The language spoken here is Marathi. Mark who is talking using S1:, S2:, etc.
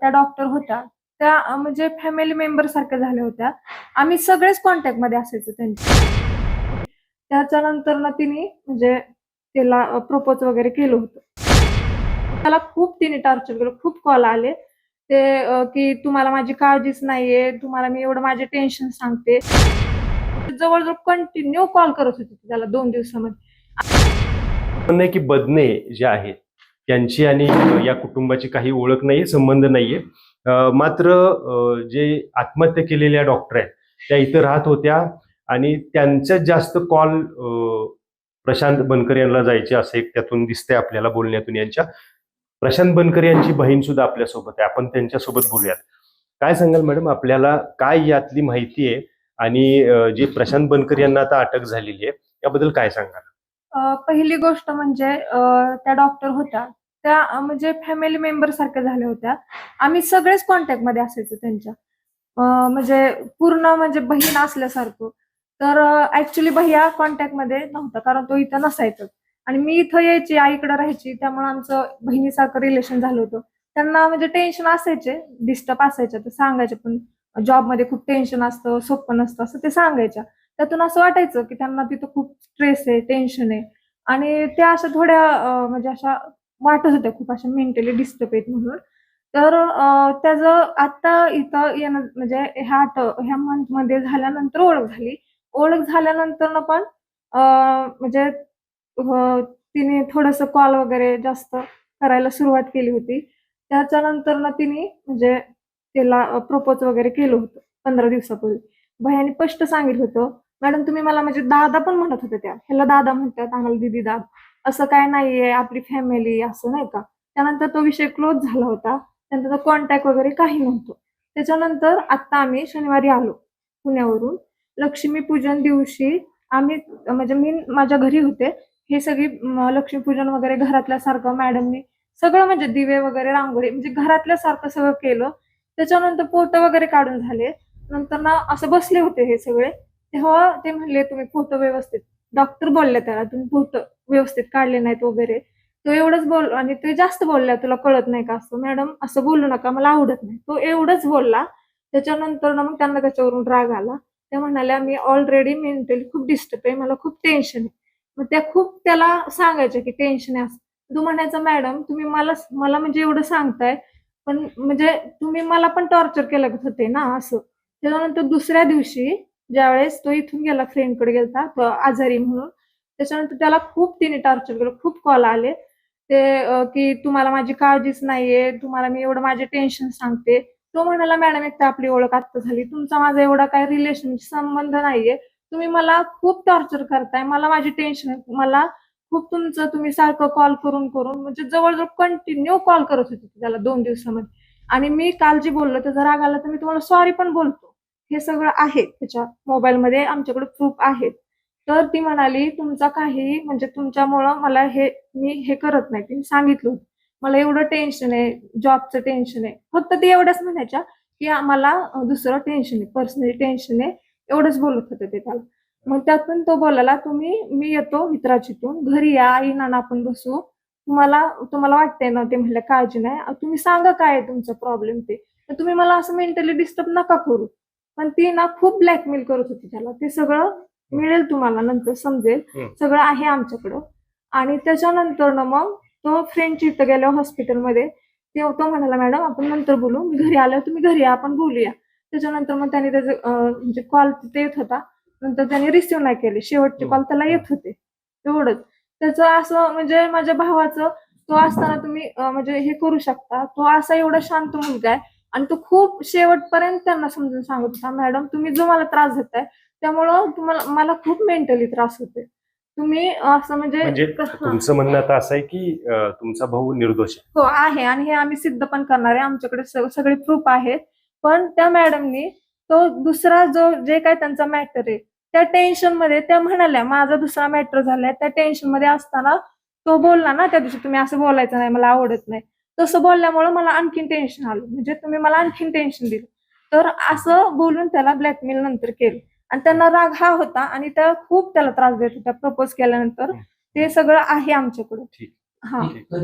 S1: त्या डॉक्टर होत्या. त्या म्हणजे फॅमिली मेंबर सारख्या झाल्या होत्या. आम्ही सगळेच कॉन्टॅक्टमध्ये असायचो त्यांच्या. त्याच्यानंतर ना तिने म्हणजे तिला प्रपोज वगैरे केलं होतं. त्याला खूप तिने टॉर्चर केलं खूप कॉल आले. ते की तुम्हाला माझी काळजीच नाहीये तुम्हाला मी एवढं माझे टेन्शन सांगते. जवळजवळ कंटिन्यू कॉल करत होती त्याला दोन दिवसामध्ये.
S2: की बदने जे आहेत त्यांची आणि या कुटुंबाची काही ओळख नाही संबंध नाहीये. मात्र जे आत्महत्या केलेल्या डॉक्टर आहेत त्या इथं राहत होत्या आणि त्यांच्यात जास्त कॉल प्रशांत बनकर यांना जायचे असे एक त्यातून दिसतंय आपल्याला बोलण्यातून यांच्या. प्रशांत बनकर यांची बहीण सुद्धा आपल्यासोबत आहे. आपण त्यांच्यासोबत बोलूयात. काय सांगाल मॅडम आपल्याला काय यातली माहिती आहे आणि जे प्रशांत बनकर यांना आता अटक झालेली आहे याबद्दल काय सांगाल?
S1: पहिली गोष्ट म्हणजे त्या डॉक्टर होत्या. त्या म्हणजे फॅमिली मेंबर सारख्या झाल्या होत्या. आम्ही सगळेच कॉन्टॅक्टमध्ये असायचो त्यांच्या. म्हणजे पूर्ण म्हणजे बहीण असल्यासारखं. तर ऍक्च्युली भैया कॉन्टॅक्टमध्ये नव्हता कारण तो इथं नसायचा. आणि मी इथं यायची आईकडे राहायची त्यामुळे आमचं बहिणीसारखं रिलेशन झालं होतं. त्यांना म्हणजे टेन्शन असायचे डिस्टर्ब असायचे तर सांगायचे पण जॉबमध्ये खूप टेन्शन असतं सोपं नसतं असं ते सांगायच्या. त्यातून असं वाटायचं की त्यांना तिथं खूप स्ट्रेस आहे टेन्शन आहे. आणि त्या अशा थोड्या म्हणजे अशा वाटत होत्या खूप अशा मेंटली डिस्टर्ब आहेत म्हणून. तर त्याचं आता इथं येणं म्हणजे ह्या आठ- ह्या मंथमध्ये झाल्यानंतर ओळख झाली. ओळख झाल्यानंतर ना पण म्हणजे तिने थोडस कॉल वगैरे जास्त करायला सुरुवात केली होती. त्याच्यानंतर ना तिने म्हणजे तिला प्रपोज वगैरे केलं होतं पंधरा दिवसापूर्वी. भयाने स्पष्ट सांगितलं होतं मॅडम तुम्ही मला म्हणजे दादा पण म्हणत होते त्या. ह्याला दादा म्हणतात आम्हाला दिदी दादा असं काय नाहीये आपली फॅमिली असं नाही का? त्यानंतर तो विषय क्लोज झाला होता. त्यानंतर कॉन्टॅक्ट वगैरे काही नव्हतं. त्याच्यानंतर आता आम्ही शनिवारी आलो पुण्यावरून. लक्ष्मीपूजन दिवशी आम्ही म्हणजे मी माझ्या घरी होते. हे सगळी लक्ष्मीपूजन वगैरे घरातल्या सारखं मॅडमनी सगळं म्हणजे दिवे वगैरे रांगोळी म्हणजे घरातल्या सारखं सगळं केलं. त्याच्यानंतर फोटो वगैरे काढून झाले. नंतर ना असं बसले होते हे सगळे. तेव्हा ते म्हणले तुम्ही फोटो व्यवस्थित डॉक्टर बोलले त्याला तुम्ही फोटो व्यवस्थित काढले नाहीत वगैरे. तो एवढंच बोल आणि ते जास्त बोलला तुला कळत नाही का असं? मॅडम असं बोलू नका मला आवडत नाही. तो एवढंच बोलला त्याच्यानंतर ना मग त्यांना त्याच्यावरून राग आला. त्या म्हणाल्या मी ऑलरेडी मेंटली खूप डिस्टर्ब आहे मला खूप टेन्शन आहे. मग त्या खूप त्याला सांगायच्या की टेन्शन आहे असं. तू म्हणायचं मॅडम तुम्ही मला मला म्हणजे एवढं सांगताय पण म्हणजे तुम्ही मला पण टॉर्चर केलं होते ना असं. त्याच्यानंतर दुसऱ्या दिवशी ज्यावेळेस तो इथून गेला फ्रेंडकडे गेलता आजारी म्हणून. त्याच्यानंतर त्याला खूप तिने टॉर्चर केलं खूप कॉल आले. ते की तुम्हाला माझी काळजीच नाहीये तुम्हाला मी एवढं माझे टेन्शन सांगते. तो म्हणाला मॅडम एक तर आपली ओळख आत्ता झाली. तुमचा माझा एवढा काय रिलेशन संबंध नाहीये. तुम्ही मला खूप टॉर्चर करताय. मला माझी टेन्शन मला खूप तुमचं तुम्ही सारखं कॉल करून करून म्हणजे जवळजवळ कंटिन्यू कॉल करत होते त्याला दोन दिवसामध्ये. आणि मी काल जे बोललो त्याचा राग आला तर मी तुम्हाला सॉरी पण बोलतो. हे सगळं आहे. त्याच्या मोबाईलमध्ये आमच्याकडे प्रूफ आहेत. तर ती म्हणाली तुमचा काही म्हणजे तुमच्यामुळं मला हे मी हे करत नाही. तिने सांगितलं. होतं मला एवढं टेन्शन आहे जॉबचं टेन्शन आहे. फक्त ती एवढंच म्हणायच्या की आम्हाला दुसरं टेन्शन आहे पर्सनली टेन्शन आहे. एवढंच बोलत होते ते त्याला. मग त्यातून तो बोलायला तुम्ही मी येतो मित्राचीतून. घरी या आई नाना आपण बसू. तुम्हाला तुम्हाला वाटतंय ना? ते म्हणलं काळजी नाही. तुम्ही सांगा काय आहे तुमचा प्रॉब्लेम ते. तर तुम्ही मला असं मेंटली डिस्टर्ब नका करू. पण ती ना खूप ब्लॅकमेल करत होती त्याला. ते सगळं मिळेल तुम्हाला नंतर समजेल. सगळं आहे आमच्याकडं. आणि त्याच्यानंतर ना मग तो फ्रेंडची इथं गेल्या हॉस्पिटलमध्ये ते तो म्हणाला मॅडम आपण नंतर बोलू. मी घरी आल्यावर तुम्ही घरी या आपण बोलूया. त्याच्यानंतर मग त्याने त्याचे म्हणजे कॉल तिथे येत होता. नंतर त्याने रिसिव्ह नाही केले. शेवटचे कॉल त्याला येत होते. एवढंच. त्याचं असं म्हणजे माझ्या भावाचं तो असताना तुम्ही म्हणजे हे करू शकता. तो असा एवढा शांत मुलगा आहे. आणि तो खूप शेवटपर्यंत त्यांना समजून सांगत होता मॅडम तुम्ही जो मला त्रास देताय त्यामुळं तुम्हाला मला खूप मेंटली त्रास होते तुम्ही असं म्हणजे
S2: म्हणजे. तुमचं म्हणणं आता असं आहे की तुमचा भाऊ निर्दोष आहे.
S1: हो आहे आणि हे आम्ही सिद्ध पण करणार आहे. आमच्याकडे सगळे प्रूफ आहेत. पण त्या मॅडमनी तो दुसरा जो जे काय त्यांचा मॅटर आहे त्या टेन्शनमध्ये त्या म्हणाल्या माझा दुसरा मॅटर झालाय. त्या टेन्शनमध्ये असताना तो बोलला ना त्या दिवशी तुम्ही असं बोलायचं नाही मला आवडत नाही. तसं बोलल्यामुळे मला आणखीन टेन्शन आलं. म्हणजे तुम्ही मला आणखीन टेन्शन दिलं. तर असं बोलून त्याला ब्लॅकमेल नंतर केलं. आणि त्यांना राग हा होता आणि त्या खूप त्याला त्रास देत होत्या. प्रपोज केल्यानंतर ते सगळं आहे आमच्याकडे.
S2: ठीक.
S1: हा.